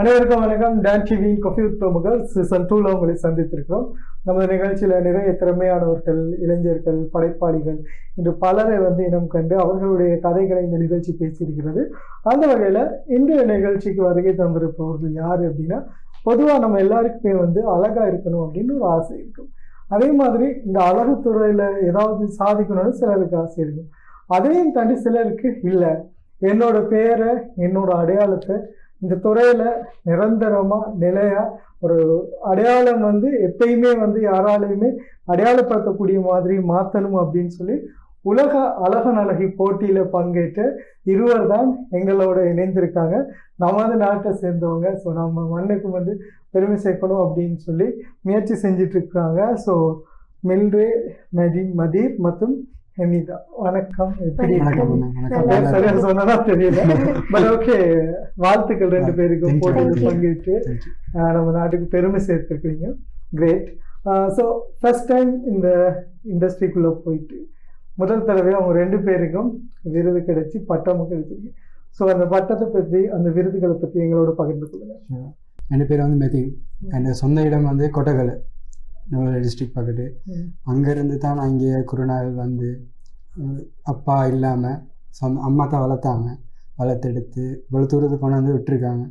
அனைவருக்கும் வணக்கம். டான் டிவியின் கொஃபி உத்தமகள் சீசன் டூல உங்களை சந்தித்திருக்கிறோம். நமது நிகழ்ச்சியில நிறைய திறமையானவர்கள் இளைஞர்கள் படைப்பாளிகள் இன்று பலரை வந்து இனம் கண்டு அவர்களுடைய கதைகளை இந்த நிகழ்ச்சி பேசியிருக்கிறது. அந்த வகையில இன்றைய நிகழ்ச்சிக்கு வருகை தந்திருப்பவர்கள் யார் அப்படின்னா பொதுவா நம்ம எல்லாருக்குமே வந்து அழகா இருக்கணும் அப்படின்னு ஒரு ஆசை இருக்கும். அதே மாதிரி இந்த அழகு துறையில ஏதாவது சாதிக்கணும்னு சிலருக்கு ஆசை இருக்கும். அதையும் தாண்டி சிலருக்கு இல்லை. என்னோட பேரை என்னோட அடையாளத்தை இந்த துறையில் நிரந்தரமாக நிலையாக ஒரு அடையாளம் வந்து எப்பயுமே வந்து யாராலையுமே அடையாளப்படுத்தக்கூடிய மாதிரி மாற்றணும் அப்படின்னு சொல்லி உலக அழகன் அழகி போட்டியில் பங்கேற்ற இருவர் தான் எங்களோட இணைந்திருக்காங்க. நமது நாட்டை சேர்ந்தவங்க. ஸோ நம்ம மண்ணுக்கு வந்து பெருமை சேர்க்கணும் அப்படின்னு சொல்லி முயற்சி செஞ்சிட்ருக்காங்க ஸோ மில்ரே மதி மதீர் மற்றும் ஹெமிதா வணக்கம். எப்படி சரியா. சொன்னதா தெரியல. பட் ஓகே வாழ்த்துக்கள் ரெண்டு பேருக்கும். போட்டியில் you. பங்கேற்று நம்ம நாட்டுக்கு பெருமை சேர்த்துருக்கீங்க கிரேட் ஸோ ஃபர்ஸ்ட் டைம் இந்த இண்டஸ்ட்ரிக்குள்ளே போயிட்டு முதல் தடவை அவங்க ரெண்டு பேருக்கும் விருது கிடைச்சி பட்டமும் கிடைச்சிருக்கு. ஸோ அந்த பட்டத்தை பற்றி அந்த விருதுகளை பற்றி எங்களோட பகிர்ந்து கொள்ளுங்க. என் பேர் வந்து மெதி என் சொந்த இடம் வந்து கொட்டகலை. நெல்வேலி டிஸ்ட்ரிக்ட் பக்கத்து. அங்கேருந்து தான் நான் இங்கே குருநாள் வந்து அப்பா இல்லாமல் சொந்த அம்மா தான் வளர்த்தாங்க. வளர்த்தெடுத்து இவ்வளோ தூரத்துக்கு கொண்டு வந்து விட்டுருக்காங்க.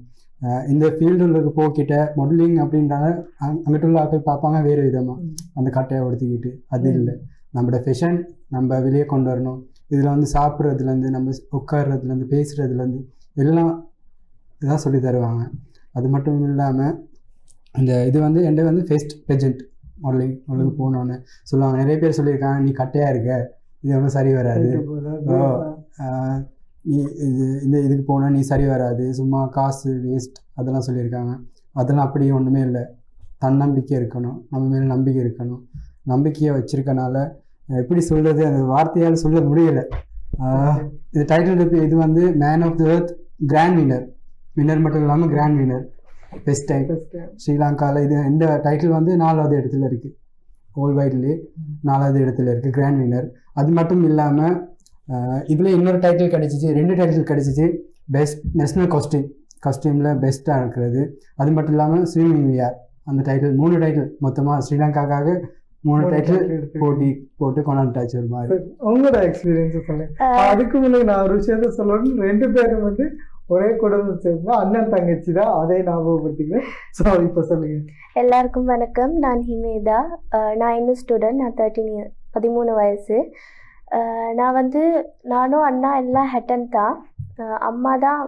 இந்த ஃபீல்டுகளுக்கு போக்கிட்ட மாடலிங் அப்படின்றாங்க. அங் அங்கிட்ட உள்ள ஆட்கள் பார்ப்பாங்க வேறு விதமாக அந்த கட்டையை உடுத்திக்கிட்டு அது இல்லை. நம்மளோட ஃபெஷன் நம்ம வெளியே கொண்டு வரணும். இதில் வந்து சாப்பிட்றதுலேருந்து நம்ம உட்கார்றதுலேருந்து பேசுகிறதுலேருந்து எல்லாம் இதான் சொல்லி தருவாங்க. அது மட்டும் இல்லாமல் இந்த இது வந்து என்கிட்ட வந்து ஃபெஸ்ட் பெஜென்ட் மாடலிங் மாடலுக்கு போகணுன்னு சொல்லுவாங்க. நிறைய பேர் சொல்லியிருக்காங்க நீ கட்டையாக இருக்க? இது ஒன்றும் சரி வராது. நீ இது இந்த இதுக்கு போனால் நீ சரி வராது. சும்மா காசு வேஸ்ட் அதெல்லாம் சொல்லியிருக்காங்க. அதெல்லாம் அப்படியே ஒன்றுமே இல்லை. தன்னம்பிக்கை இருக்கணும். நம்ம மேலே நம்பிக்கை இருக்கணும். நம்பிக்கையை வச்சிருக்கனால எப்படி சொல்கிறது அந்த வார்த்தையால் சொல்ல முடியல. இது டைட்டில் இது வந்து man of the earth grand winner winner மட்டும் இல்லாமல் கிராண்ட் வின்னர் பெஸ்ட் டைம் ஸ்ரீலங்காவில் இது இந்த டைட்டில் வந்து நாலாவது இடத்துல இருக்குது ஓல் வைட்லேயே நாலாவது இடத்துல இருக்குது கிராண்ட் வின்னர் அது மட்டும் இல்லாமல் இதில் இன்னொரு டைட்டில் கிடச்சிச்சு ரெண்டு டைட்டில் கிடச்சிச்சு. பெஸ்ட் நேஷ்னல் காஸ்டியூம் காஸ்டியூமில் பெஸ்ட்டாக இருக்கிறது. அது மட்டும் இல்லாமல் ஸ்விமிங் விஆர் அந்த டைட்டில் மூணு டைட்டில் மொத்தமாக ஸ்ரீலங்காக்காக மூணு டைட்டில் போட்டி போட்டு கொண்டாண்டாச்சு ஒரு மாதிரி. உங்களோட எக்ஸ்பீரியன்ஸ் சொல்லுங்க. அதுக்கு முன்னாடி நான் ஒரு விஷயத்த சொல்லணும் ரெண்டு பேரும் வந்து ஒரே குடும்பத்தை சேர்ந்தா அண்ணன் தங்கச்சி தான் அதை ஞாபகப்படுத்திக்கிறேன். ஸோ இப்போ சொல்லுங்க. எல்லாருக்கும் வணக்கம். நான் ஹிமேதா. நான் இன்னும் ஸ்டூடெண்ட் நான் தேர்ட்டின் இயர் பதிமூணு வயசு. நான் வந்து நானும் அண்ணா எல்லாம் ஹெட்டன் தான் அம்மா தான்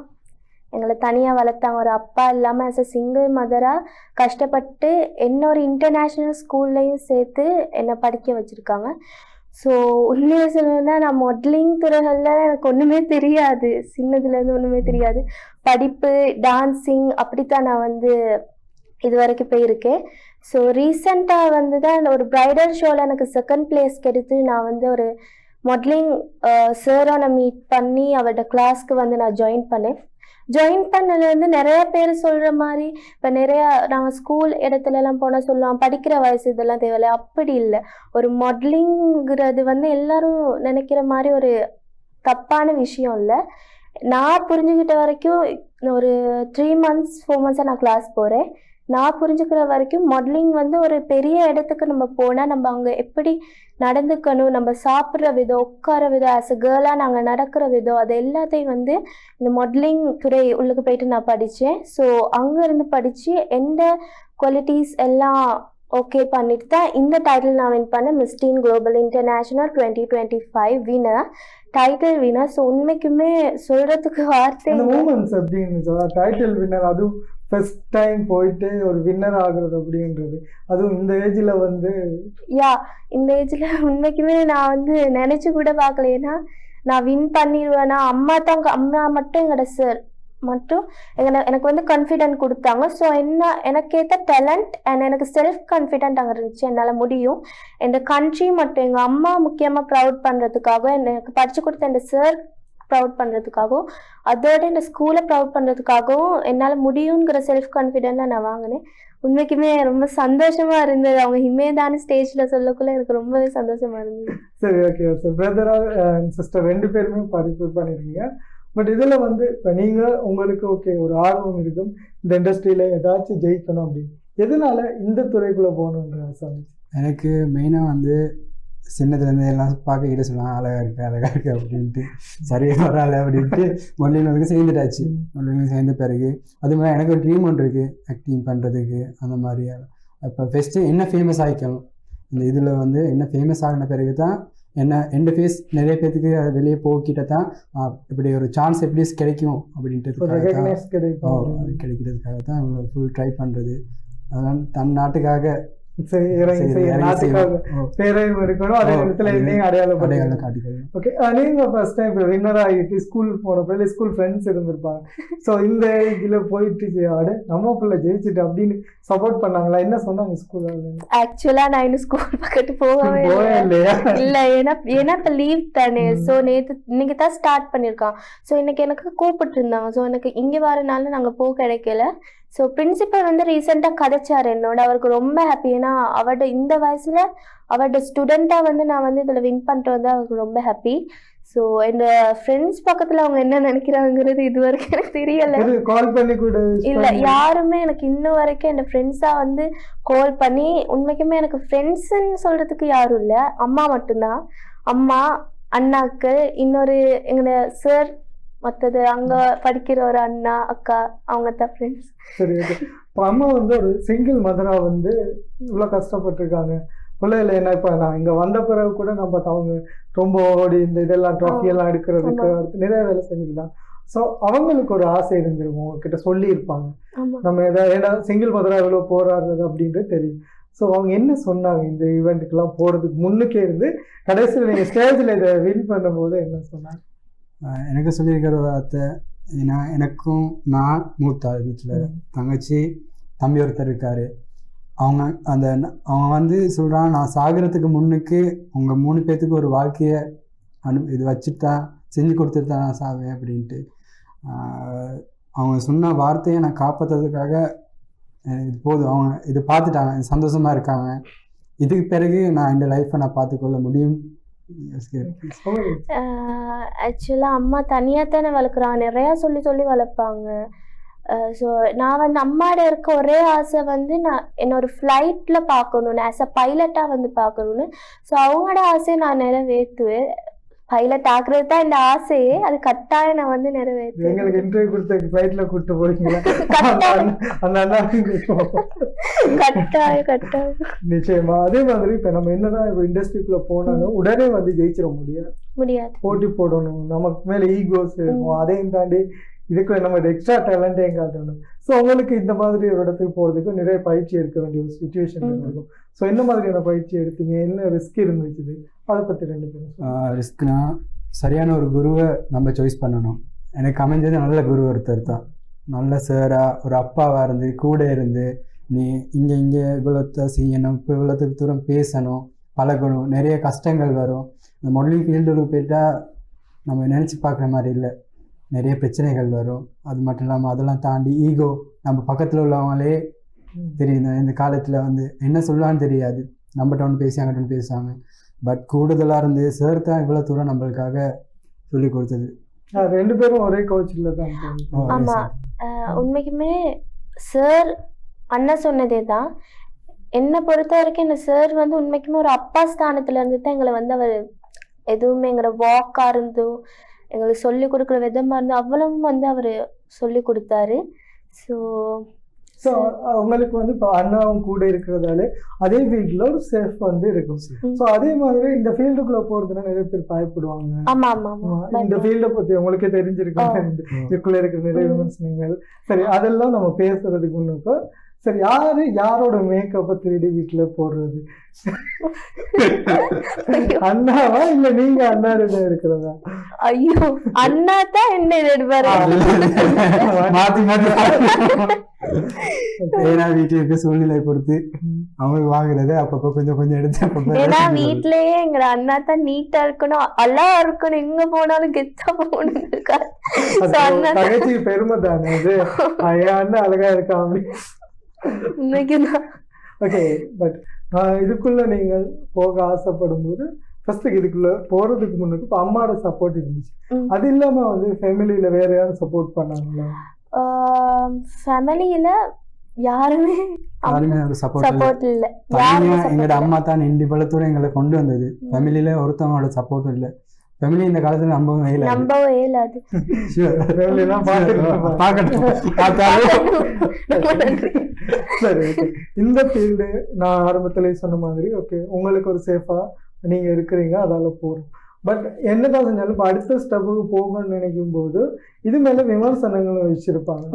எங்களை தனியாக வளர்த்தாங்க. ஒரு அப்பா இல்லாமல் ஆஸ் அ சிங்கிள் மதராக கஷ்டப்பட்டு என்ன ஒரு இன்டர்நேஷ்னல் ஸ்கூல்லையும் சேர்த்து என்னை படிக்க வச்சுருக்காங்க. ஸோ உண்மையை சொல்லணும்னா நான் மாடலிங் துறைகளில் எனக்கு ஒன்றுமே தெரியாது. சின்னதுலேருந்து ஒன்றுமே தெரியாது. படிப்பு டான்ஸிங் அப்படித்தான் நான் வந்து இது வரைக்கும் போயிருக்கேன். ஸோ ரீசண்டாக வந்து தான் ஒரு ப்ரைடல் ஷோவில் எனக்கு செகண்ட் பிளேஸ் கிடைத்து நான் வந்து ஒரு மாடலிங் சாரை நான் மீட் பண்ணி அவரோட கிளாஸ்க்கு வந்து நான் ஜாயின் பண்ணேன். ஜாயின் பண்ணதுலேருந்து நிறைய பேர் சொல்கிற மாதிரி இப்போ நிறையா நாங்கள் ஸ்கூல் இடத்துலலாம் போனால் சொல்லுவோம் படிக்கிற வயசு இதெல்லாம் தேவையில்ல. அப்படி இல்லை. ஒரு மாடலிங்கிறது வந்து எல்லாரும் நினைக்கிற மாதிரி ஒரு தப்பான விஷயம் இல்லை. நான் புரிஞ்சுக்கிட்ட வரைக்கும் ஒரு த்ரீ மந்த்ஸ் ஃபோர் மந்த்ஸாக நான் கிளாஸ் போகிறேன் நான் புரிஞ்சுக்கிற வரைக்கும் மாடலிங் வந்து ஒரு பெரிய இடத்துக்கு நம்ம போனால் நம்ம அங்கே எப்படி நடந்துக்கணும் நம்ம சாப்பிட்ற விதம் உட்கார விதம் ஆஸ் அ கேர்ளாக நாங்கள் நடக்கிற விதம் அது எல்லாத்தையும் வந்து இந்த மாடலிங் துறை உள்ளுக்கு போயிட்டு நான் படித்தேன் ஸோ அங்கேருந்து படித்து எந்த குவாலிட்டிஸ் எல்லாம் ஓகே பண்ணிட்டு தான் இந்த டைட்டில் நான் வின் பண்ணேன். Miss teen global international twenty twenty five winner title winner so உண்மைக்குமே சொல்கிறதுக்கு வார்த்தை டைட்டில் வின்னர் அதுவும் ஃபர்ஸ்ட் டைம் போயிட்டு ஒரு வின்னர் ஆகுறது அப்படின்றது. அதுவும் இந்த ஏஜில் வந்து யா இந்த ஏஜில் உண்மைக்குமே நான் வந்து நினச்சி கூட பார்க்கல. ஏன்னா நான் வின் பண்ணிடுவேனா அம்மா தான் அம்மா மட்டும் எங்களோட சார் மட்டும் எங்களை எனக்கு வந்து கான்ஃபிடென்ட் கொடுத்தாங்க. ஸோ என்ன எனக்கேற்ற டேலண்ட் அண்ட் எனக்கு செல்ஃப் கான்ஃபிடென்ட் அங்கே இருந்துச்சு. என்னால் முடியும். இந்த கண்ட்ரி மட்டும் எங்கள் அம்மா முக்கியமாக ப்ரௌட் பண்ணுறதுக்காக எனக்கு படித்து கொடுத்த இந்த சார் ப்ரவுட் பண்ணுறதுக்காகவும் அதோட இந்த ஸ்கூலை ப்ரவுட் பண்ணுறதுக்காகவும் என்னால் முடியுங்கிற செல்ஃப் கான்ஃபிடென்ட்லாம் நான் வாங்கினேன். உண்மைக்குமே ரொம்ப சந்தோஷமா இருந்தது. அவங்க ஹிமேதான ஸ்டேஜ்ல சொல்லக்குள்ள எனக்கு ரொம்பவே சந்தோஷமா இருந்தது. சரி ஓகே சார் பிரதரா சிஸ்டர் ரெண்டு பேருமே பார்ட்டிசிபேட் பண்ணியிருக்கீங்க பட் இதில் வந்து இப்போ நீங்கள் உங்களுக்கு ஓகே ஒரு ஆர்வம் இருக்கும். இந்த இண்டஸ்ட்ரியில ஏதாச்சும் ஜெயிக்கணும் அப்படின்னு. எதனால இந்த துறைக்குள்ள போகணுன்ற வந்துச்சு? எனக்கு மெயினாக வந்து சின்னதுலேருந்து எல்லாம் பார்க்க கிட்ட சொல்லலாம் அழகா இருக்கு அழகா இருக்கு அப்படின்ட்டு. சரியா வரால அப்படின்ட்டு மொழியினருக்கு சேர்ந்துட்டாச்சு. மொழியினருக்கு சேர்ந்த பிறகு அது மாதிரி எனக்கு ஒரு ட்ரீம் ஒன்று இருக்குது ஆக்டிங் பண்ணுறதுக்கு அந்த மாதிரி. இப்போ ஃபஸ்ட்டு என்ன ஃபேமஸ் ஆகிக்கணும் இந்த இதில் வந்து என்ன ஃபேமஸ் ஆகின பிறகு தான் என்ன எந்த ஃபேஸ் நிறைய பேர்த்துக்கு அது வெளியே போக்கிட்ட தான் இப்படி ஒரு சான்ஸ் எப்படி கிடைக்கும் அப்படின்னு. கிடைக்கிறதுக்காக தான் ஃபுல் ட்ரை பண்ணுறது அதனால் தன் நாட்டுக்காக இருக்கணும் அதே அது என்னையும் அடையாளம் அடையாளம் ஓகே நீங்க ஃபர்ஸ்ட் டைம் இப்போ வின்னர் ஆகிட்டு ஸ்கூல் போனப்போ இல்லை ஸ்கூல் ஃப்ரெண்ட்ஸ் இருந்திருப்பாங்க. ஸோ இந்த இதில் போயிட்டு அட நம்ம பிள்ளை ஜெயிச்சுட்டு அப்படின்னு சப்போர்ட் பண்ணாங்களா? என்ன சொன்னாங்க ஸ்கூலில் ஆக்சுவலா நான் இன்னும் ஸ்கூல் பக்கத்து போகவே இல்லையா? இல்ல ஏன்னா ஏன்னா இப்ப லீவ் தானே. சோ நேத்து இன்னைக்கு தான் ஸ்டார்ட் பண்ணிருக்கான் சோ இன்னைக்கு எனக்கு கூப்பிட்டு இருந்தாங்க சோ எனக்கு இங்க வரனால நாங்க போக கிடைக்கல. ஸோ பிரின்சிபல் வந்து ரீசெண்டாக கதைச்சார் என்னோட. அவருக்கு ரொம்ப ஹாப்பி ஏன்னா அவரோட இந்த வயசுல அவரோட ஸ்டூடெண்ட்டாக வந்து நான் வந்து இதில் வின் பண்ணிட்டு வந்து அவருக்கு ரொம்ப ஹாப்பி ஸோ என் ஃப்ரெண்ட்ஸ் பக்கத்தில் அவங்க என்ன நினைக்கிறாங்கிறது இது வரைக்கும் எனக்கு தெரியல. கால் பண்ணி கூட இல்ல யாருமே எனக்கு இன்ன வரைக்கும் என் ஃப்ரெண்ட்ஸா வந்து கால் பண்ணி உண்மைக்குமே எனக்கு ஃப்ரெண்ட்ஸ்ன்னு சொல்றதுக்கு யாரும் இல்ல. அம்மா மட்டும்தான். அம்மா அண்ணாக்கள் இன்னொரு எங்க சார் மற்றது அங்க படிக்கிற ஒரு அண்ணா அக்கா அவங்க தான் ஃப்ரெண்ட்ஸ் சரி ஓகே இப்போ அம்மா வந்து ஒரு சிங்கிள் மதரா வந்து இவ்வளோ கஷ்டப்பட்டிருக்காங்க. பிள்ளைகள் என்ன இப்போ நான் இங்கே வந்த பிறகு கூட நம்ம அவங்க ரொம்ப ஓடி இந்த இதெல்லாம் ட்ராஃபி எல்லாம் எடுக்கிறதுக்கு நிறைய வேலை செஞ்சுருக்காங்க ஸோ அவங்களுக்கு ஒரு ஆசை இருந்திருக்கும் உங்ககிட்ட சொல்லியிருப்பாங்க. நம்ம ஏதாவது ஏன்னா சிங்கிள் மதரா எவ்வளோ போராடுறது அப்படின்றது தெரியும். ஸோ அவங்க என்ன சொன்னாங்க இந்த ஈவெண்ட்டுக்கெல்லாம் போகிறதுக்கு முன்னுக்கே இருந்து கடைசியில் நீங்கள் ஸ்டேஜில் இதை வின் பண்ணும்போது என்ன சொன்னாங்க? எனக்கு சொல்லியிருக்கிற வார்த்தை ஏன்னா எனக்கும் நான் மூத்தாள் வீட்டில். தங்கச்சி தம்பி ஒருத்தர் இருக்காரு. அவங்க அந்த அவங்க வந்து சொல்கிறான் நான் சாகிறதுக்கு முன்னுக்கு உங்கள் மூணு பேர்த்துக்கு ஒரு வாழ்க்கையை அனு இது வச்சுட்டு செஞ்சு கொடுத்துட்டு தான் நான் சாவேன் அப்படின்ட்டு. அவங்க சொன்ன வார்த்தையை நான் காப்பாற்றுறதுக்காக இது போதும். அவங்க இது பார்த்துட்டாங்க சந்தோஷமாக இருக்காங்க. இதுக்கு பிறகு நான் இந்த லைஃப்பை நான் பார்த்துக்கொள்ள முடியும். ஆக்சுவலாக uh, அம்மா தனியாக தானே வளர்க்குறாங்க நிறையா சொல்லி சொல்லி வளர்ப்பாங்க. Uh, ஸோ நான் வந்து அம்மாட இருக்க ஒரே ஆசை வந்து நான் என்னோட ஃப்ளைட்டில் பார்க்கணுன்னு ஆஸ் அ பைலட்டாக வந்து பார்க்கணுன்னு ஸோ அவங்களோட ஆசையை நான் நிறைவேற்றுவேன். பைலட் ஆக்குறது தான் இந்த ஆசையே அது கட்டாயம் நான் வந்து நிறைவேற்றுவேன். எங்களுக்கு இன்டர்வியூ கொடுத்த ஃப்ளைட்டில் கூப்பிட்டு போறீங்களா? கட்டாயம். கட்டாயம் நிச்சயமா. அதே மாதிரி இப்ப நம்ம என்னதான் இப்போ இண்டஸ்ட்ரிக்குள்ள போனாலும் உடனே வந்து ஜெயிச்சிட முடியாது. முடியாது. போட்டி போடணும். நமக்கு மேல ஈகோஸ் இருக்கும். அதையும் தாண்டி இதுக்கு நம்ம எக்ஸ்ட்ரா டேலண்ட்டையும் காட்டணும். ஸோ உங்களுக்கு இந்த மாதிரி ஒரு இடத்துக்கு போறதுக்கு நிறைய பயிற்சி எடுக்க வேண்டிய ஒரு சுச்சுவேஷன். இருக்கும். ஸோ என்ன மாதிரியான பயிற்சி எடுத்தீங்க? என்ன ரிஸ்க் இருந்துச்சு? அதை பத்தி ரெண்டு பேரும். ரிஸ்க்னா சரியான ஒரு குருவை நம்ம சாய்ஸ் பண்ணணும். எனக்கு அமைஞ்சது நல்ல குரு ஒருத்தர் தான். நல்ல சாரா ஒரு அப்பாவாக இருந்து கூட இருந்து நீ இங்கே இங்கே இவ்வளோத்த செய்யணும் இப்போ இவ்வளோத்துக்கு தூரம் பேசணும் பழகணும் நிறைய கஷ்டங்கள் வரும். இந்த மாடலிங் ஃபீல்டுக்கு போயிட்டா நம்ம நினச்சி பார்க்குற மாதிரி இல்லை. நிறைய பிரச்சனைகள் வரும் அது மட்டும் இல்லாமல் அதெல்லாம் தாண்டி ஈகோ நம்ம பக்கத்தில் உள்ளவங்களே தெரியும் இந்த- காலத்தில் வந்து என்ன சொல்லலாம்னு தெரியாது நம்மகிட்ட ஒன்று பேசி அங்கிட்ட ஒன்று பேசுவாங்க பட் கூடுதலாக இருந்து சார் தான் இவ்வளோ தூரம் நம்மளுக்காக சொல்லி கொடுத்தது ரெண்டு பேரும் ஒரே கோச்சில் தான் இருக்காங்க. ஓ, yes, ஆமா. sir. ஆஹ் உண்மைக்குமே சார் அண்ணன் சொன்னதே தான் என்னை பொறுத்த வரைக்கும் இந்த சார் வந்து உண்மைக்குமே ஒரு அப்பா ஸ்தானத்துல இருந்து தான் எங்களை வந்து அவர் எதுவுமே எங்களோட வாக்கா இருந்தும் எங்களுக்கு சொல்லி கொடுக்குற விதமா இருந்தும் அவ்வளவும் வந்து அவர் சொல்லி கொடுத்தாரு. ஸோ ஸோ உங்களுக்கு வந்து இப்போ அண்ணாவும் கூட இருக்கிறதால அதே ஃபீல்டில் ஒரு சேஃப் வந்து இருக்கும். ஸோ அதே மாதிரி இந்த ஃபீல்டுக்குள்ள போறதுன்னா நிறைய பேர் பயப்படுவாங்க. ஆமா ஆமா ஆமா. ஆமா, இந்த ஃபீல்டை பத்தி உங்களுக்கே தெரிஞ்சிருக்கும். இதுக்குள்ள இருக்கிற நிறைய. விமர்சனங்கள். சரி அதெல்லாம் நம்ம பேசுறதுக்கு முன்னுக்கு சரி யாரு யாரோட மேக்கப்பை திருடி வீட்டுல போடுறது? அண்ணாவா இல்ல நீங்க அண்ணா இருக்கிறதா? ஐயோ அண்ணா தான் என்ன எடுப்பாரு மாற்றி மாற்றி ஏன்னா வீட்டில் இருக்க சூழ்நிலை பொறுத்து அவங்க வாங்குறது அப்பப்போ கொஞ்சம் கொஞ்சம் எடுத்து அப்பப்போ ஏன்னா. வீட்லயே எங்க அண்ணா தான் நீட்டா இருக்கணும் அழகா இருக்கணும். எங்க போனாலும் கெத்தா போகணும் இருக்காரு தகச்சி பெருமை தானே அது அழகா இருக்கான். அப்படி ஓகே பட் இதுக்குள்ள நீங்கள் போக ஆசைப்படும் போது ஃபர்ஸ்ட் இதுக்குள்ள போறதுக்கு முன்னுக்கு இப்போ அம்மாவோட சப்போர்ட் இருந்துச்சு. அது இல்லாம வந்து ஃபேமிலியில வேற யாரும் சப்போர்ட் பண்ணாங்களா? ஃபேமிலியில் யாருமே யாருமே ஒரு சப்போர்ட் இல்லை. சப்போர்ட் தனியா எங்களோட அம்மா தான் இண்டி பலத்தூரம் எங்களை கொண்டு வந்தது. ஃபேமிலியில ஒருத்தவங்களோட சப்போர்ட்டும் இல்லை. ஃபேமிலி இந்த காலத்துல நம்பவும் இல்லை. இல்லை நம்பவே இயலாது family எல்லாம் பார்த்துட்டு பார்க்கட்டும். பார்த்தாலும் ரொம்ப நன்றி. சரி இந்த ஃபீல்டு நான் ஆரம்பத்திலே சொன்ன மாதிரி ஓகே உங்களுக்கு ஒரு சேஃபாக நீங்கள் இருக்கிறீங்க அதால போகிறோம் பட் என்னதான் செஞ்சாலும் இப்போ அடுத்த ஸ்டெப்புக்கு போகணும்னு நினைக்கும் போது இது மேலே விமர்சனங்களும் வச்சிருப்பாங்க.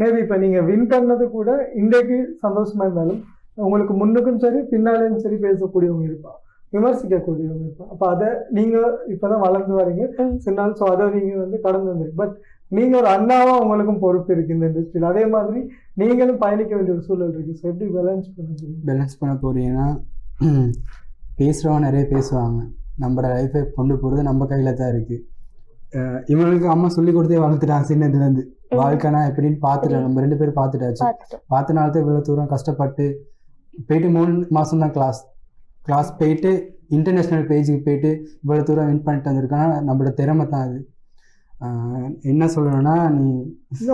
மேபி இப்போ நீங்கள் வின் பண்ணது கூட இன்றைக்கு சந்தோஷமா இருந்தாலும் உங்களுக்கு முன்னுக்கும் சரி பின்னாலேயும் சரி பேசக்கூடியவங்க இருப்பாங்க. விமர்சிக்கக்கூடியவங்க இருப்பாங்க அப்போ அதை நீங்கள் இப்போ தான் வளர்ந்து வரீங்க. சொன்னால் ஸோ அதை நீங்கள் வந்து கடந்து வந்துருக்கு பட் நீங்கள் ஒரு அண்ணாவா உங்களுக்கும் பொறுப்பு இருக்கு இந்த இண்டஸ்ட்ரியில் அதே மாதிரி நீங்களும் பயணிக்க வேண்டிய ஒரு சூழல் இருக்கு. ஸோ எப்படி பேலன்ஸ் பண்ண முடியும் பேலன்ஸ் பண்ண போறீங்கன்னா பேசுகிறவங்க நிறைய பேசுவாங்க. நம்மளோட லைஃப்பை கொண்டு போகிறது நம்ம கையில் தான் இருக்குது இவங்களுக்கு அம்மா சொல்லி கொடுத்தே வளர்த்துட்டாங்க சின்னதுலேருந்து. வாழ்க்கைனா எப்படின்னு பார்த்துட்டோம் நம்ம ரெண்டு பேரும் பார்த்துட்டாச்சு. பார்த்தனால தான் இவ்வளோ தூரம் கஷ்டப்பட்டு போயிட்டு மூணு மாதம் தான் கிளாஸ் கிளாஸ் போயிட்டு இன்டர்நேஷ்னல் பேஜுக்கு போயிட்டு இவ்வளோ தூரம் வின் பண்ணிட்டு வந்திருக்கானா நம்மளோட திறமை தான் அது. என்ன சொல்லணும்னா நீ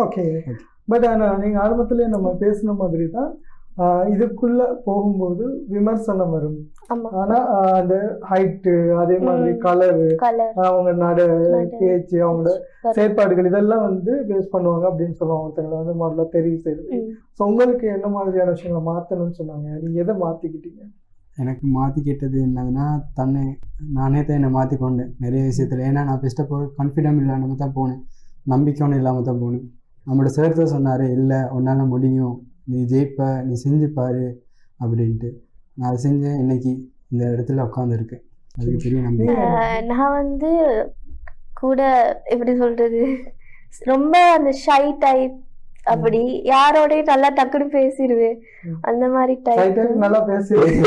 ஓகே பட் ஆனால் நீங்கள் ஆரம்பத்திலே நம்ம பேசின மாதிரி தான் இதுக்குள்ள போகும்போது விமர்சனம் வரும். ஆனால் அந்த ஹைட்டு அதே மாதிரி. கலரு அவங்க நட. பேச்சு அவங்களோட. செயற்பாடுகள் இதெல்லாம் வந்து பேஸ் பண்ணுவாங்க அப்படின்னு சொல்லுவாங்க ஒருத்தங்களை வந்து முதல்ல தெரிவு செய்யுது ஸோ உங்களுக்கு என்ன மாதிரியான விஷயங்களை மாற்றணும்னு சொன்னாங்க? நீங்கள் எதை மாற்றிக்கிட்டீங்க எனக்கு மாற்றி கேட்டது என்னதுன்னா தன்னை நானே தான் என்னை மாற்றி கொண்டேன் நிறைய விஷயத்தில். ஏன்னா நான் ஃபஸ்ட்டு போ கான்ஃபிடென்ட் இல்லாமல் தான் போனேன். நம்பிக்கை ஒன்றும் இல்லாமல் தான் போனேன். நம்மளோட சார் தான் சொன்னார் இல்லை உன்னால் முடியும். நீ ஜெயிப்ப நீ செஞ்சு பாரு அப்படின்ட்டு. நான் அதை செஞ்சேன். இன்னைக்கு இந்த இடத்துல உட்காந்துருக்கேன் அதுக்கு பெரிய நம்பிக்கை. நான் வந்து கூட எப்படி சொல்கிறது ரொம்ப அந்த ஷை டைப் அப்படி யாரோடயும் நல்லா டக்குன்னு பேசிடுவேன். அந்த மாதிரி டைட்டில் நல்லா பேசுவேன்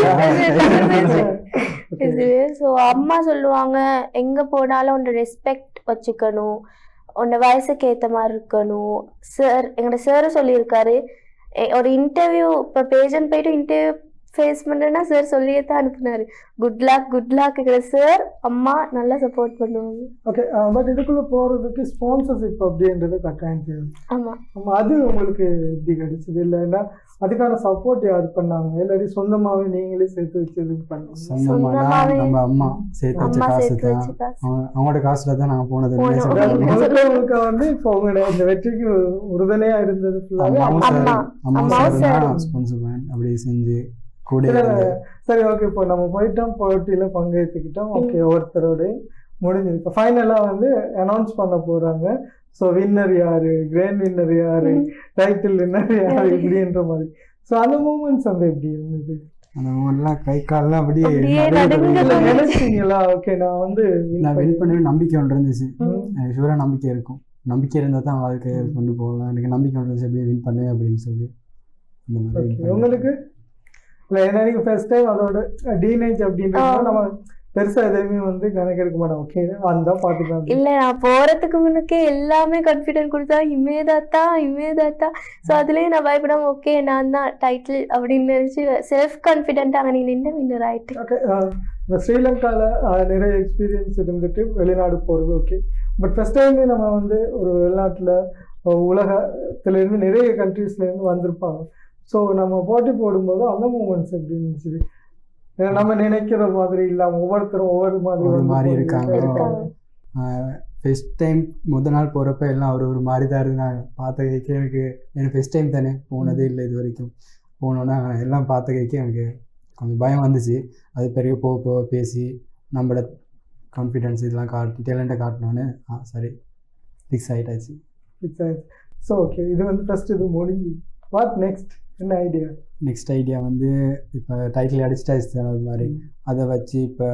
ஸோ அம்மா சொல்லுவாங்க எங்க போனாலும் உன்னோட ரெஸ்பெக்ட் வச்சுக்கணும். உன்னோட வயசுக்கு ஏத்த மாதிரி இருக்கணும். சார் எங்களோட சார் சொல்லியிருக்காரு ஒரு இன்டர்வியூ இப்போ பேஜன் போயிட்டு இன்டர்வியூ ஃபேஸ் பண்ணுறேன்னா சார் சொல்லியே தான் அனுப்புனாரு good luck good luck sir அம்மா நல்லா சப்போர்ட் பண்ணுவாங்க. ஓகே பட் இதுக்குள்ள போறதுக்கு ஸ்பான்சர்ஷிப் அப்படின்றது கட்டாயம் தேவை. ஆமா. ஆமா, அது உங்களுக்கு எப்படி கிடைச்சது? இல்லைன்னா அதுக்கான சப்போர்ட் யார் பண்ணாங்க? இல்லாட்டி சொந்தமாவே நீங்களே சேர்த்து வச்சு இது பண்ணீங்க. நம்ம அம்மா சேர்த்து வச்ச காசு. தான் அவங்களோட காசுல தான் நாங்கள் போனது. முழுக்க வந்து இப்போ உங்களோட இந்த வெற்றிக்கு உறுதுணையா இருந்தது பண்ணி அப்படியே செஞ்சு கூட சரி ஓகே இப்போ நம்ம போயிட்டோம் போட்டியில பங்கேற்றுக்கிட்டோம். ஓகே ஒருத்தரோட முடிஞ்சது. இப்போ ஃபைனலா வந்து அனௌன்ஸ் பண்ண போறாங்க. ஸோ வின்னர் யாரு? கிராண்ட் வின்னர் யாரு. டைட்டில் வின்னர் யாரு? இப்படின்ற மாதிரி. ஸோ அந்த மூமெண்ட்ஸ் வந்து எப்படி இருந்தது? அந்த மாதிரிலாம் கை கால்லாம் அப்படியே. நினைச்சீங்களா? ஓகே நான் வந்து நான் வின் பண்ணவே நம்பிக்கை ஒன்று இருந்துச்சு. ஷூராக நம்பிக்கை இருக்கும். நம்பிக்கை இருந்தால் தான் வாழ்க்கையை கொண்டு போகலாம். எனக்கு நம்பிக்கை ஒன்று இருந்துச்சு அப்படியே வின் பண்ணுவேன் அப்படின்னு சொல்லி. இந்த மாதிரி. உங்களுக்கு? ஏன்னா நீங்க ஃபர்ஸ்ட் டைம் அதோட டீனேஜ் அப்படின்றது. நம்ம பெருசா எதையுமே வந்து கணக்கெடுக்க மாட்டோம். ஓகே வந்தா பாத்துக்கலாம் இல்ல நான் போறதுக்கு முன்னுக்கே எல்லாமே கான்ஃபிடென்ட் கொடுத்தா இமேதாத்தா இமேதாத்தா. ஸோ அதுலயே நான் பயப்படாம ஓகே நான் தான் டைட்டில் அப்படின்னு நினைச்சு செல்ஃப் கான்ஃபிடென்ட் அங்க நீ நின்று வின்னர் ஆயிட்டு ஓகே ஸ்ரீலங்காவில் நிறைய எக்ஸ்பீரியன்ஸ் இருந்துட்டு வெளிநாடு போகிறது ஓகே பட் ஃபஸ்ட் டைமே நம்ம வந்து ஒரு வெளிநாட்டில் உலகத்துலேருந்து நிறைய கண்ட்ரீஸ்லேருந்து வந்திருப்பாங்க. ஸோ நம்ம போட்டி போடும்போது அந்த மூமெண்ட்ஸ் எப்படி இருந்துச்சு? நம்ம நினைக்கிற மாதிரி இல்லாமல் ஒவ்வொருத்தரும் ஒவ்வொரு மாதிரி ஒரு மாதிரி இருக்காங்க. ஃபஸ்ட் டைம் முத நாள் போகிறப்ப எல்லாம் ஒரு ஒரு மாதிரி தான் இருந்தாங்க. பார்த்த கைக்கு எனக்கு எனக்கு ஃபஸ்ட் டைம் தானே போனதே இல்லை இது வரைக்கும் போனோன்னா எல்லாம் பார்த்த கைக்கு எனக்கு கொஞ்சம் பயம் வந்துச்சு. அது பெரிய போக போக பேசி நம்மளோட கான்ஃபிடென்ஸ் இதெல்லாம் காட்டி டேலண்ட்டை காட்டினோன்னு ஆ சரி ஃபிக்ஸ் ஆகிட்டாச்சு ஸோ ஓகே இது வந்து ஃபர்ஸ்ட் இது முடிஞ்சு. வாட் நெக்ஸ்ட் என்ன ஐடியா நெக்ஸ்ட் ஐடியா வந்து இப்போ டைட்டில் அடிச்சிட்டாச்சு சார் ஒரு மாதிரி. அதை வச்சு இப்போ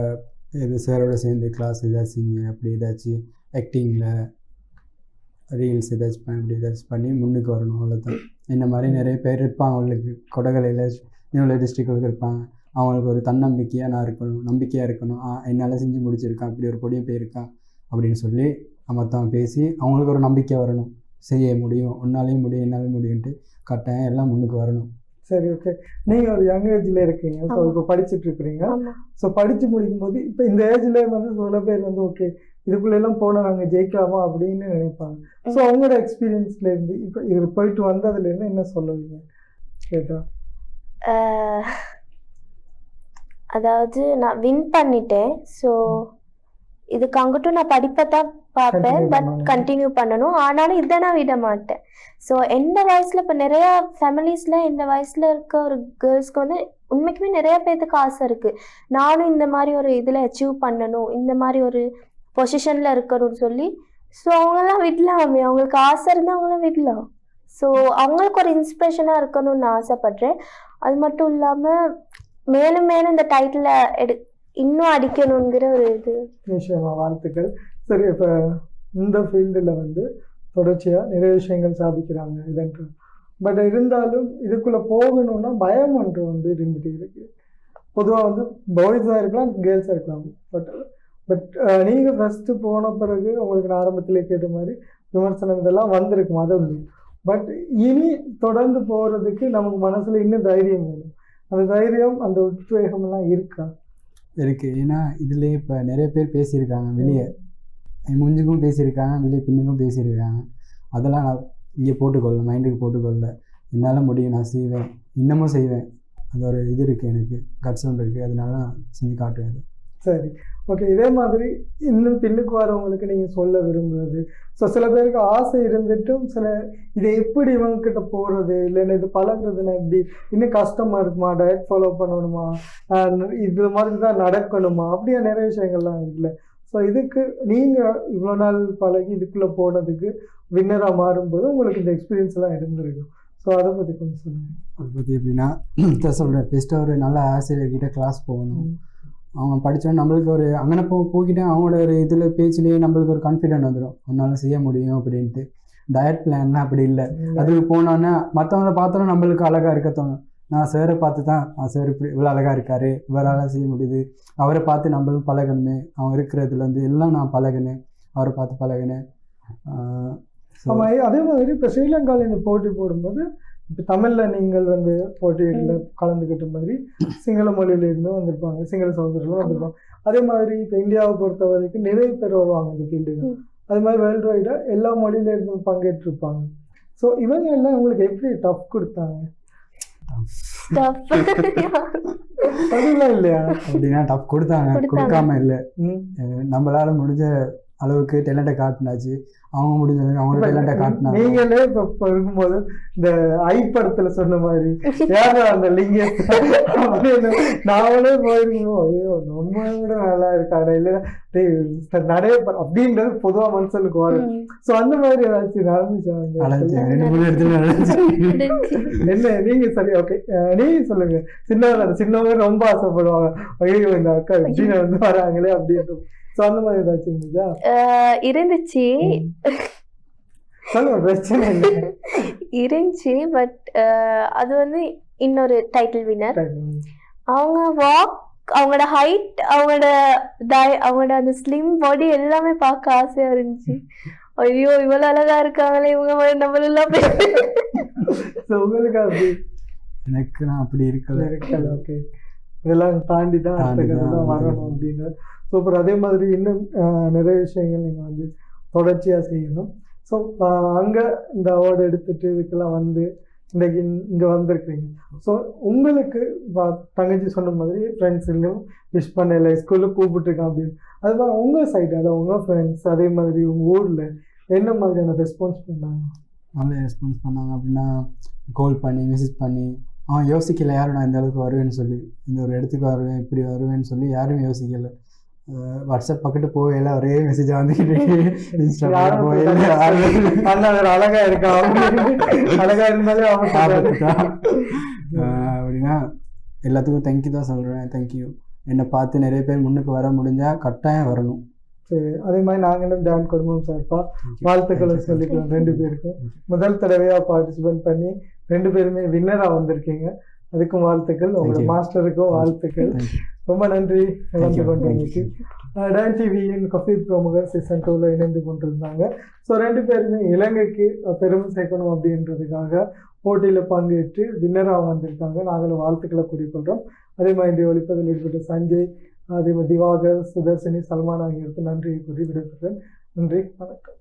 இது சாரோட சேர்ந்து கிளாஸ் ஏதாச்சும் அப்படி ஏதாச்சும் ஆக்டிங்கில் ரீல்ஸ் ஏதாச்சும் பண்ணி அப்படி ஏதாச்சும் பண்ணி முன்னுக்கு வரணும் அவ்வளோதான் இந்த மாதிரி நிறைய பேர் இருப்பாங்க அவங்களுக்கு. கொடகலையில் நியூல டிஸ்ட்ரிக்டுக்கு இருப்பாங்க அவங்களுக்கு ஒரு தன்னம்பிக்கையாக நான் இருக்கணும் நம்பிக்கையாக இருக்கணும். ஆ என்னால் செஞ்சு முடிச்சிருக்கான் அப்படி ஒரு பொடிய போயிருக்கான் அப்படின்னு சொல்லி மொத்தம் பேசி அவங்களுக்கு ஒரு நம்பிக்கை வரணும். செய்ய முடியும் உன்னாலையும் முடியும் என்னாலையும் முடியும்ட்டு கட்டாயம் எல்லாம் முன்னுக்கு வரணும். சரி ஓகே நீங்க ஒரு யங் ஏஜ்ல இருக்கீங்க. ஸோ. இப்போ படிச்சுட்டு இருக்கிறீங்க. ஸோ படிச்சு முடிக்கும் போது இப்போ இந்த ஏஜ்ல வந்து சில பேர் வந்து ஓகே இதுக்குள்ள எல்லாம் போனா நாங்க ஜெயிக்கலாமா அப்படின்னு நினைப்பாங்க. ஸோ அவங்களோட எக்ஸ்பீரியன்ஸ்ல இருந்து இப்போ இது போயிட்டு வந்ததுல இருந்து என்ன சொல்லுவீங்க? கேட்டா. அதாவது நான் வின் பண்ணிட்டேன். ஸோ இதுக்கு அங்கிட்டும் நான் படிப்பை தான் பார்ப்பேன் பட். கண்டினியூ பண்ணணும். ஆனாலும் இதை நான் விட மாட்டேன். ஸோ எந்த வயசில் இப்போ நிறையா ஃபேமிலிஸில் இந்த வயசில் இருக்க ஒரு கேர்ள்ஸ்க்கு வந்து உண்மைக்குமே நிறைய பேர்த்துக்கு ஆசை இருக்குது நானும் இந்த மாதிரி ஒரு இதில் அச்சீவ் பண்ணணும். இந்த மாதிரி ஒரு பொசிஷனில் இருக்கணும்னு சொல்லி. ஸோ அவங்கெல்லாம் விடலாமே. அவங்களுக்கு ஆசை இருந்தால் அவங்களாம் விடலாம். ஸோ அவங்களுக்கு ஒரு இன்ஸ்பிரேஷனாக இருக்கணும்னு நான் ஆசைப்பட்றேன். அது மட்டும் இல்லாமல் மேலும் மேலும் இந்த டைட்டில் எடு இன்னும் அடிக்கணுங்கிற ஒரு இது. வாழ்த்துக்கள். சரி இப்போ இந்த ஃபீல்டில் வந்து தொடர்ச்சியாக நிறைய விஷயங்கள் சாதிக்கிறாங்க இதன்று பட் இருந்தாலும் இதுக்குள்ளே போகணும்னா பயம் ஒன்று வந்து இருந்துட்டு இருக்கு. பொதுவாக வந்து பாய்ஸாக இருக்கலாம் கேர்ள்ஸாக இருக்கலாம். பட் பட் நீங்கள் ஃபஸ்ட்டு போன பிறகு உங்களுக்கு நான் ஆரம்பத்திலே கேட்ட மாதிரி விமர்சனம் இதெல்லாம் வந்திருக்கும் அது உண்டு. பட் இனி தொடர்ந்து போகிறதுக்கு நமக்கு மனசில் இன்னும் தைரியம் வேணும். அந்த தைரியம் அந்த உத்வேகம் எல்லாம் இருக்கா? இருக்கு. ஏன்னா இதுலேயே இப்போ நிறைய பேர் பேசியிருக்காங்க வெளியே. முஞ்சுக்கும் பேசியிருக்காங்க வெளியே பின்னுக்கும் பேசியிருக்காங்க. அதெல்லாம் நான் இங்கே போட்டுக்கொள்ள மைண்டுக்கு போட்டுக்கொள்ள என்னால் முடியும் நான் செய்வேன். இன்னமும் செய்வேன். அந்த ஒரு இது இருக்குது எனக்கு கட்ஸ் ஒன்று இருக்குது அதனால நான் செஞ்சு காட்டுவேன் சரி. ஓகே இதே மாதிரி இன்னும் பின்னுக்கு வரவங்களுக்கு நீங்கள் சொல்ல விரும்புறது. ஸோ சில பேருக்கு ஆசை இருந்துட்டும் சில இதை எப்படி இவங்கக்கிட்ட போகிறது இல்லைன்னா இது பழகிறதுனா எப்படி? இன்னும் கஷ்டமாக இருக்குமா? டயட் ஃபாலோ பண்ணணுமா? இது மாதிரி தான் நடக்கணுமா? அப்படியே நிறைய விஷயங்கள்லாம் இருக்குல்ல. ஸோ இதுக்கு நீங்கள் இவ்வளோ நாள் பழகி இதுக்குள்ளே போனதுக்கு வின்னராக மாறும்போது உங்களுக்கு இந்த எக்ஸ்பீரியன்ஸ் எல்லாம் இருந்திருக்கும். ஸோ அதை பற்றி கொஞ்சம் சொல்லுங்கள் அதை பற்றி எப்படின்னா சொல்கிறேன் பெஸ்ட்டாக ஒரு நல்ல ஆசிரியர்கிட்ட கிளாஸ் போகணும். அவங்க படித்தா நம்மளுக்கு ஒரு அங்கே போ போய்கிட்டே அவங்களோட ஒரு இதில் பேச்சிலேயே நம்மளுக்கு ஒரு கான்ஃபிடென்ட் வந்துடும் உன்னால் செய்ய முடியும் அப்படின்ட்டு. டயட் பிளான்லாம் அப்படி இல்லை. அதுக்கு போனோன்னா மற்றவங்கள பார்த்தோன்னா நம்மளுக்கு அழகாக இருக்க தோணும். நான் சாரை பார்த்து தான் நான் சார் இப்படி இவ்வளோ அழகாக இருக்காரு இவரால் செய்ய முடியுது. அவரை பார்த்து நம்மளும் பழகணுமே. அவன் இருக்கிறதுலேருந்து எல்லாம் நான் பழகினேன். அவரை பார்த்து பழகினேன். ஆமாம் அதே மாதிரி இப்போ ஸ்ரீலங்காவில் இந்த போட்டி போடும்போது இப்போ தமிழில் நீங்கள் வந்து போட்டியில் கலந்துக்கிட்ட மாதிரி சிங்கள மொழியிலேருந்து வந்திருப்பாங்க சிங்கள சகோதரர்களும் வந்திருப்பாங்க. அதே மாதிரி இப்போ இந்தியாவை பொறுத்த வரைக்கும் நிறைய பேர் வருவாங்க இந்த ஃபீல்டுக்கு. அது மாதிரி வேர்ல்டு வைடாக எல்லா மொழியிலேருந்து பங்கேற்றிருப்பாங்க. ஸோ இவங்க எல்லாம் உங்களுக்கு எப்படி டஃப் கொடுத்தாங்க? இல்லையா அப்படின்னா டஃப் கொடுத்தாங்க. கொடுக்காம இல்லை. நம்மளால முடிஞ்ச அளவுக்கு டேலண்ட்டை காட்டினாச்சு. அவங்க முடிஞ்ச அவங்களோட டேலண்ட்டை காட்டினாங்க. நீங்களே இப்ப இப்ப இருக்கும்போது இந்த ஐ படத்துல சொன்ன மாதிரி யாரு அந்த அப்படின்னு நாமளே போயிருக்கோம். ஐயோ நம்ம விட நல்லா இருக்காரு இல்ல நிறைய அப்படின்றது பொதுவா மனுஷனுக்கு வரும். சோ அந்த மாதிரி ஏதாச்சும் நடந்துச்சா? அந்த நடந்துச்சு? ரெண்டு மூணு இடத்துல நடந்துச்சு. என்ன நீங்க சரி ஓகே நீங்க சொல்லுங்க. சின்னவங்க சின்னவங்க ரொம்ப ஆசைப்படுவாங்க. ஐயோ இந்த அக்கா இப்படின்னு வந்து வராங்களே அப்படின்ட்டு. சோ அந்த மாதிரி ஏதாச்சும் இருந்துச்சா? இருந்துச்சு. சொல்லுங்க பிரச்சனை இல்லை. இருந்துச்சு பட் அது வந்து இன்னொரு டைட்டில் வின்னர் ம். அவங்க வாக் அவங்களோட ஹைட் அவங்களோட டை அவங்களோட அந்த ஸ்லிம் பாடி எல்லாமே பார்க்க ஆசையா இருந்துச்சு. ஐயோ இவ்வளவு அழகா இருக்காங்களே இவங்க மாதிரி நம்மளெல்லாம் உங்களுக்கு அப்படி? எனக்கு நான் அப்படி இருக்கல. இருக்கல ஓகே இதெல்லாம் தாண்டி தான் வரணும். அப்படின்னு. சூப்பர் அதே மாதிரி இன்னும் நிறைய விஷயங்கள் நீங்கள் வந்து தொடர்ச்சியாக செய்யணும். ஸோ அங்கே இந்த அவார்டு எடுத்துட்டு இதுக்கெல்லாம் வந்து இன்றைக்கு இங்கே வந்திருக்கீங்க ஸோ உங்களுக்கு தங்கச்சி சொன்ன மாதிரி ஃப்ரெண்ட்ஸ் இன்னும் விஷ் பண்ணல ஸ்கூலில் கூப்பிட்டுருக்கேன் அப்படின்னு. அதுதான் உங்கள் சைடால் உங்கள் ஃப்ரெண்ட்ஸ் அதே மாதிரி உங்கள் ஊரில் என்ன மாதிரியான ரெஸ்பான்ஸ் பண்ணாங்க? நல்ல ரெஸ்பான்ஸ் பண்ணாங்க அப்படின்னா கால் பண்ணி மெசேஜ் பண்ணி அவன் யோசிக்கல யாரும் நான் இந்த அளவுக்கு வருவேன்னு சொல்லி இந்த ஒரு இடத்துக்கு வருவேன் இப்படி வருவேன்னு சொல்லி யாரும் யோசிக்கலை. வாட்ஸ்அப் பக்கத்து போகல ஒரே மெசேஜ் வந்துக்கிட்டு இன்ஸ்டாகிராம் போகல அழகா இருக்கா அழகா இருந்தாலே அப்படின்னா எல்லாத்துக்கும் தேங்க்யூ தான் சொல்கிறேன் தேங்க்யூ என்னை பார்த்து நிறைய பேர் முன்னுக்கு வர முடிஞ்சால் கட்டாயம் வரணும் சரி அதே மாதிரி நாங்களும் டான் குடும்பம் சார்பா வாழ்த்துக்களை சொல்லிக்கலாம் ரெண்டு பேருக்கும் முதல் தடவையா பார்ட்டிசிபேட் பண்ணி ரெண்டு பேருமே வின்னரா வந்திருக்கீங்க அதுக்கும் வாழ்த்துக்கள் உங்களோட. மாஸ்டருக்கும் வாழ்த்துக்கள். ரொம்ப நன்றி. கலந்து you. கொண்டமைக்கு டான் டிவியின் கஃபீத் பிரமுகர் சீசன் டூவில் இணைந்து கொண்டிருந்தாங்க. ஸோ ரெண்டு பேருமே இலங்கைக்கு பெருமை சேர்க்கணும் அப்படின்றதுக்காக போட்டியில் பங்கேற்று வின்னராக வந்திருக்காங்க. நாங்களும் வாழ்த்துக்களை கூறிக்கொள்கிறோம் அதே மாதிரி ஒழிப்பதில் ஈடுபட்ட சஞ்சய் அதே மாதிரி திவாகர் சுதர்சினி சல்மான் ஆகியோருக்கு நன்றியை கூறி விடைபெறுகிறேன். நன்றி வணக்கம்.